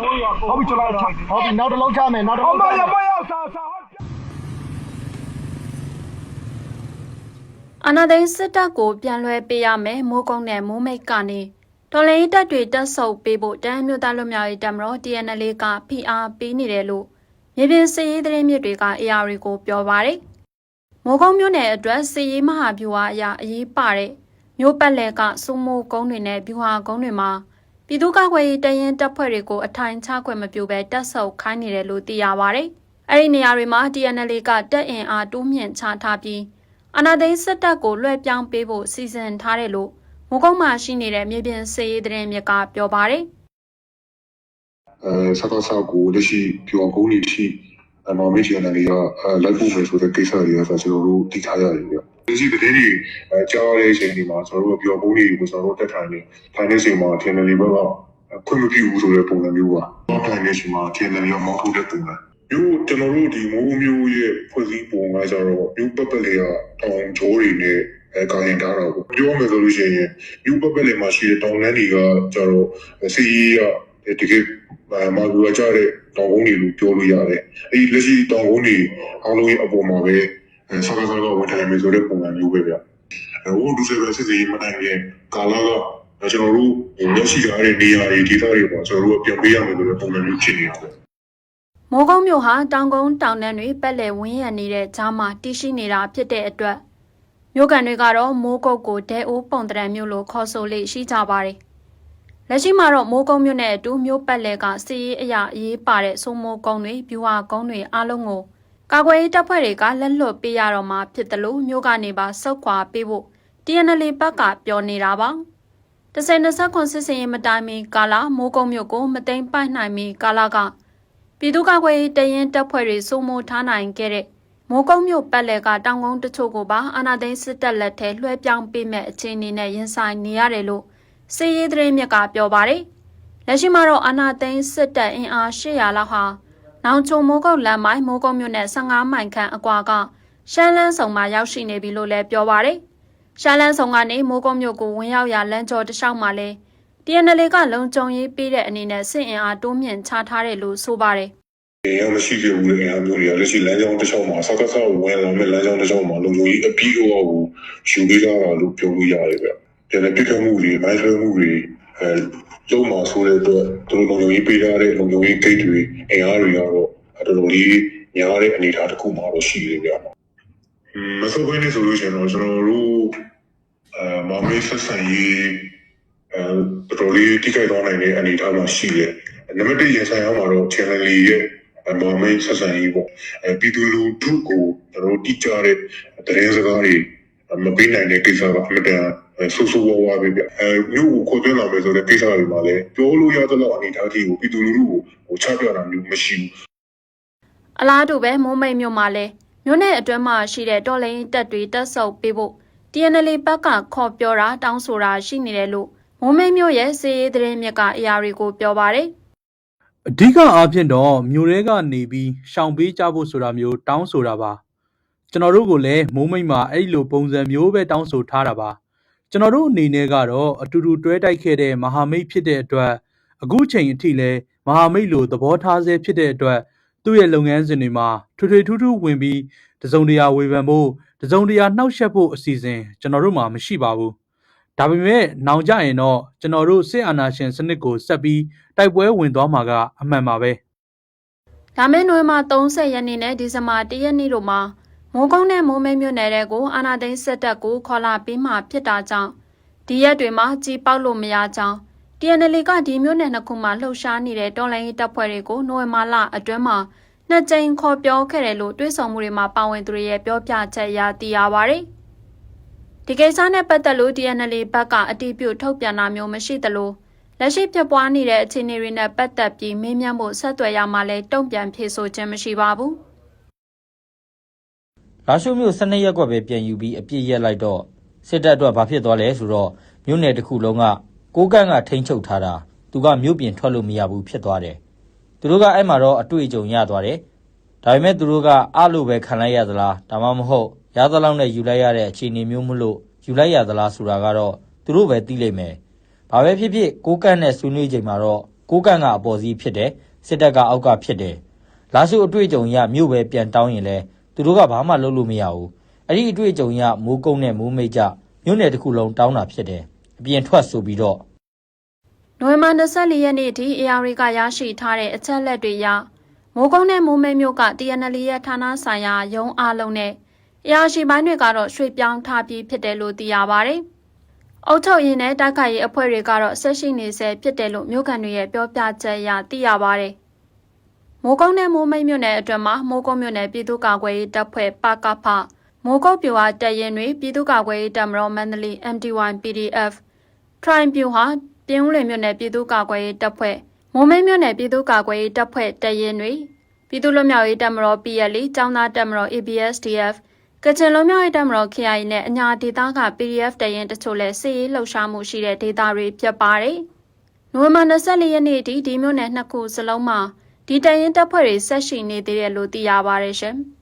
မိုးရပုံဟုတ်ပြီကျွန်တော်ချဟုတ်ပြီနောက်တစ်လုံးချမယ်နောက်တစ်အလုံးမချရမယ်မရဆာဆာအာနာသိန်းစစ်တပ်ကိုပြန်လွှဲပေးရမယ်မိုးကုန်းနဲ့မိုးမိတ်ကနေတော်လိုင်းတပ်တွေတက်ဆုပ်ပေးဖို့တမ်းမြို့သားလွတ်မြောက်ရေးတပ်မတော် TNL ကဖိအားပေးနေတယ်လို့မြေပြင်စစ်ရေးသတင်းမြစ်တွေက AR ကိုပြောပါတယ်။မိုးကုန်းမြို့နယ်အတွက်စစ်ရေးမဟာဗျူဟာအရာအရေးပါတဲ့မြို့ပတ်လည်ကစုမိုးကုန်းတွေနဲ့ဗျူဟာကုန်းတွေမှာ ပြည်သူ့ကာကွယ်ရေးတရင်တပ်ဖွဲ့တွေကိုအထိုင်ချခွင့်မပြုဘဲတက်ဆုပ်ခိုင်းနေတယ်လို့သိရပါတယ်။အဲ့ဒီနေရာတွေမှာ TNL ကတက်အင်အားတိုးမြင့်ချထားပြီးအနာသိန်းစစ်တပ်ကိုလွှဲပြောင်းပေးဖို့စီစဉ်ထားတယ်လို့မုံကုန်းမှာရှိနေတဲ့မြေပြင်စစ်ရေးသတင်းမြစ်ကပြောပါတယ်အဲစကားစကိုလက်ရှိပြောကုန်းနေရှိ အမောင်မေချန်တွေကအဲလိုက်ဖို့မယ်ဆိုတဲ့ကိစ္စတွေကဆိုကျွန်တော်တို့သိထားရတယ်ဗျ။ဒီစီတဲ့တွေအဲကြားရတဲ့အချိန်ဒီမှာကျွန်တော်တို့ပြောကုန်းတွေကိုကျွန်တော်တို့တက်ထိုင်နေထိုင်နေချိန်မှာထင်တယ်လေးဘက်ကခွင့်မပြုဘူးဆိုတဲ့ပုံစံမျိုးပါ။ထိုင်နေချိန်မှာထင်တယ်လေးမောင်းထုတ်တဲ့ပုံစံ။မျိုးကျွန်တော်တို့ဒီမိုးမျိုးရဲ့ဖွဲ့စည်းပုံကကြတော့မျိုးပတ်ပတ်လေးကတောင်ချိုးတွေနဲ့အဲကာရင်ထားတာပေါ့ပြောမယ်ဆိုလို့ရှိရင်မျိုးပတ်ပတ်လေးမှာရှိတဲ့တောင်လန်းတွေကကြတော့စီရီက တကယ်အဲမာဂူရကြတဲ့တောင်ကုန်းတွေလို့ပြောလို့ရတယ်အဲဒီလက်ရှိတောင်ကုန်းတွေအားလုံးရဲ့အပေါ်မှာပဲအဲစကားစကားဝင်ထိုင်မယ်ဆိုတဲ့ပုံစံမျိုးပဲဗျအဲဟိုဒုစရစစ်စီမတိုင်ခင်ကာလာကကျွန်တော်တို့လက်ရှိထားတဲ့နေရာတွေဒေသတွေပေါ့ကျွန်တော်တို့ပြန်ပေးရမယ်ဆိုတဲ့ပုံစံမျိုးဖြစ်နေတာပေါ့။မိုးကုန်းမြို့ဟာတောင်ကုန်းတောင်တန်းတွေပတ်လည်ဝင်းရံနေတဲ့ကြားမှာတည်ရှိနေတာဖြစ်တဲ့အတွက်မြို့ကန်တွေကတော့မိုးကုတ်ကိုဒဲအိုးပုံတရံမြို့လို့ခေါ်ဆိုလေရှိကြပါတယ်။ လက်ရှိမှာတော့မိုးကုန်းမြို့နဲ့အတူမြို့ပတ်လည်ကစစ်ရေးအရာအရေးပါတဲ့စုံမိုးကုန်းတွေဗျူဟာကုန်းတွေအားလုံးကိုကာကွယ်ရေးတပ်ဖွဲ့တွေကလက်လွတ်ပေးရတော့မှာဖြစ်တယ်လို့မြို့ကနေပါစောက်ခွာပေးဖို့ TNL ဘက်ကပြောနေတာပါ။တစ်စက်နှစ်ဆက်ခွန်စစ်စင်ရေးမတိုင်မီကာလာမိုးကုံမြို့ကိုမသိမ်းပိုက်နိုင်မီကာလာကပြည်သူ့ကာကွယ်ရေးတရင်တပ်ဖွဲ့တွေစိုးမိုးထားနိုင်ခဲ့တဲ့မိုးကုံမြို့ပတ်လည်ကတောင်ကုန်းတချို့ကိုပါအာနာသိန်းစစ်တပ်လက်ထဲလွှဲပြောင်းပေးမဲ့အခြေအနေနဲ့ရင်ဆိုင်နေရတယ်လို့ စီရေးသတင်းမြစ်ကပြောပါတယ်။လက်ရှိမှာတော့အာနာသိန်းစစ်တပ်အင်အား800လောက်ဟာနောင်ချုံမိုးကုတ်လမ်းမိုင်မိုးကုံမြို့နယ်15မိုင်ခန့်အကွာကရှမ်းလန်းဆောင်မှာရောက်ရှိနေပြီလို့လည်းပြောပါတယ်။ရှာလန်းဆောင်ကနေမိုးကုံမြို့ကိုဝင်ရောက်ရာလမ်းကျော်တစ်လျှောက်မှာလဲ TNL ကလုံခြုံရေးပေးတဲ့အနေနဲ့စစ်အင်အားတိုးမြင့်ချထားတယ်လို့ဆိုပါတယ်။ရမရှိခဲ့ဘူးတဲ့အားမျိုးတွေကလက်ရှိလမ်းကြောင်းတစ်လျှောက်မှာစကားစဝင်လာမဲ့လမ်းကြောင်းတစ်လျှောက်မှာလုံခြုံရေးအပြည့်အဝကိုယူပေးကြတာလို့ပြောလို့ရတယ်ဗျ။ ဒါနဲ့ပြစ်ခတ်မှုတွေမိုင်းဆွဲမှုတွေအဲလုံးမှာဆိုတဲ့အတွက်သူတို့လုံခြုံရေးပေးထားတဲ့လုံခြုံရေးဂိတ်တွေအင်အားတွေကတော့တော်တော်လေးများတဲ့အနေအထားတစ်ခုမှတော့ရှိတယ်ဗျ။မဆိုဘဲနေဆိုလို့ရှိရင်တော့ကျွန်တော်တို့အဲမမေးဆက်ဆံရေးအဲတော်တော်လေးတိကျသွားနိုင်တဲ့အနေအထားမှာရှိတယ်။နံပါတ်1ရင်ဆိုင်အောင်မှာတော့ channel ရဲ့မော်မင်းဆက်ဆံရေးပေါ့အဲပြည်သူလူထုကိုကျွန်တော်တို့တိကျတဲ့သတင်းစကားတွေမပေးနိုင်တဲ့ကိစ္စကအမှန်တန် ဆူဆူဝါးဝါပဲဗျအဲမြို့ကိုခေါ်သွင်းလာမယ်ဆိုတဲ့ကိစ္စတွေမှာလည်းပြောလို့ရသလောက်အနေအထားကြီးကိုပြည်သူလူထုကိုဟိုချပြတာမျိုးမရှိဘူး။အလားတူပဲမိုးမိတ်မြို့မှာလဲမြို့နယ်အတွင်းမှာရှိတဲ့တော်လိုင်းတပ်တွေတက်ဆုပ်ပေးဖို့ TNL ဘက်ကခေါ်ပြောတာတောင်းဆိုတာရှိနေတယ်လို့မိုးမိတ်မြို့ရဲ့စစ်ရေးသတင်းမြစ်က AR ကိုပြောပါတယ်အဓိကအားဖြင့်တော့မြို့ရဲကနေပြီးရှောင်ပေးကြဖို့ဆိုတာမျိုးတောင်းဆိုတာပါကျွန်တော်တို့ကလည်းမိုးမိတ်မှာအဲ့လိုပုံစံမျိုးပဲတောင်းဆိုထားတာပါ ကျွန်တော်တို့အနေနဲ့ကတော့အတူတူတွဲတိုက်ခဲ့တဲ့မဟာမိတ်ဖြစ်တဲ့အတွက်အခုချိန်အထိလည်းမဟာမိတ်လိုသဘောထားဆဲဖြစ်တဲ့အတွက်သူ့ရဲ့လုပ်ငန်းစဉ်တွေမှာထွေထွေထူးထူးဝင်ပြီးတစုံတရာဝေဖန်ဖို့တစုံတရာနှောက်ယှက်ဖို့အစီအစဉ်ကျွန်တော်တို့မှာမရှိပါဘူးဒါပေမဲ့နောင်ကြရင်တော့ကျွန်တော်တို့စစ်အာဏာရှင်စနစ်ကိုဆက်ပြီးတိုက်ပွဲဝင်သွားမှာကအမှန်ပါပဲ။လာမယ့်နိုဝင်ဘာ30ရက်နေ့နဲ့ဒီဇင်ဘာ1ရက်နေ့တို့မှာ မိုးကုန်းနဲ့မိုးမိတ်မြို့နယ်တွေကိုအာနာသိန်းစစ်တပ်ကိုခေါ်လာပြီးမှဖြစ်တာကြောင့်ဒီရက်တွေမှာကြီးပေါက်လို့မရကြောင်း TNL ကဒီမြို့နယ်နှစ်ခုမှာလှုပ်ရှားနေတဲ့တော်လိုင်းရေးတပ်ဖွဲ့တွေကိုနိုဝင်ဘာလအတွင်းမှာနှစ်ကြိမ်ခေါ်ပြောခဲ့တယ်လို့တွေးဆောင်မှုတွေမှာပါဝင်သူတွေရဲ့ပြောပြချက်အရသိရပါဗျ။ဒီကိစ္စနဲ့ပတ်သက်လို့ TNL ဘက်ကအတိပြုထုတ်ပြန်တာမျိုးမရှိသလိုလက်ရှိဖြစ်ပွားနေတဲ့အခြေအနေတွေနဲ့ပတ်သက်ပြီးမေးမြန်းဖို့ဆက်သွယ်ရမှလည်းတုံ့ပြန်ဖြေဆိုခြင်းမရှိပါဘူး။ လာရှုမြို့12ရက်ကွက်ပဲပြန်ယူပြီးအပြစ်ရက်လိုက်တော့စစ်တပ်အတွက်ဘာဖြစ်သွားလဲဆိုတော့မြို့နယ်တစ်ခုလုံးကကိုကန့်ကထိန်းချုပ်ထားတာသူကမြို့ပြင်ထွက်လို့မရဘူးဖြစ်သွားတယ်သူတို့ကအဲ့မှာတော့အတွေ့အကြုံရသွားတယ်ဒါပေမဲ့သူတို့ကအလို့ပဲခံလိုက်ရသလားဒါမှမဟုတ်ရသလောက်နဲ့ယူလိုက်ရတဲ့အခြေအနေမျိုးမလို့ယူလိုက်ရသလားဆိုတာကတော့သူတို့ပဲသိလိမ့်မယ်ဘာပဲဖြစ်ဖြစ်ကိုကန့်နဲ့ဆွေးနွေးချိန်မှာတော့ကိုကန့်ကအပေါ်စီးဖြစ်တယ်စစ်တပ်ကအောက်ကဖြစ်တယ်လာစုအတွေ့အကြုံရမြို့ပဲပြန်တောင်းရင်လဲ သူတို့ကဘာမှလုပ်လို့မရဘူးအဲ့ဒီအတွေ့အကြုံရမိုးကုန်းနဲ့မိုးမိတ်ကြမြို့နယ်တစ်ခုလုံးတောင်းတာဖြစ်တယ်အပြင်ထွက်ဆိုပြီးတော့နိုဝင်ဘာ24ရက်နေ့ထိ AR ကရရှိထားတဲ့အချက်လက်တွေအရမိုးကုန်းနဲ့မိုးမိတ်မြို့က TNL ရဲ့ဌာနဆိုင်ရာရုံးအားလုံးနဲ့ AR ရှိပိုင်းတွေကတော့ရွှေ့ပြောင်းထားပြီးဖြစ်တယ်လို့သိရပါတယ်။အုတ်ထုတ်ရင်နဲ့တိုက်ခိုက်ရေးအဖွဲ့တွေကတော့ဆက်ရှိနေဆဲဖြစ်တယ်လို့မြို့ကန်တွေရဲ့ပြောပြချက်အရသိရပါတယ်။ မိုးကုန်းနဲ့မိုးမိတ်မြို့နယ်အတွင်းမှာမိုးကုန်းမြို့နယ်ပြည်သူ့ကာကွယ်ရေးတပ်ဖွဲ့ပကဖမိုးကုတ်ပြူဟာတပ်ရင်တွေပြည်သူ့ကာကွယ်ရေးတပ်မတော်မန္တလေး MT1 PDF Prime ပြူဟာပြင်းဦးလွင်မြို့နယ်ပြည်သူ့ကာကွယ်ရေးတပ်ဖွဲ့မိုးမိတ်မြို့နယ်ပြည်သူ့ကာကွယ်ရေးတပ်ဖွဲ့တပ်ရင်တွေပြည်သူ့လွတ်မြောက်ရေးတပ်မတော် PLA ចောင်းသားတပ်မတော် ABSDF ကချင်လွတ်မြောက်ရေးတပ်မတော် KIA နဲ့အညာဒေသက PDF တပ်ရင်တချို့လည်းစစ်ရေးလှုပ်ရှားမှုရှိတဲ့ဒေသတွေဖြစ်ပါတယ်။နိုဝင်ဘာ24ရက်နေ့ထိဒီမြို့နယ်နှစ်ခုစလုံးမှာ ဒီတပ်ရင်တပ်ဖွဲ့တွေဆက်ရှိနေသေးတယ်လို့သိရပါတယ်ရှင်။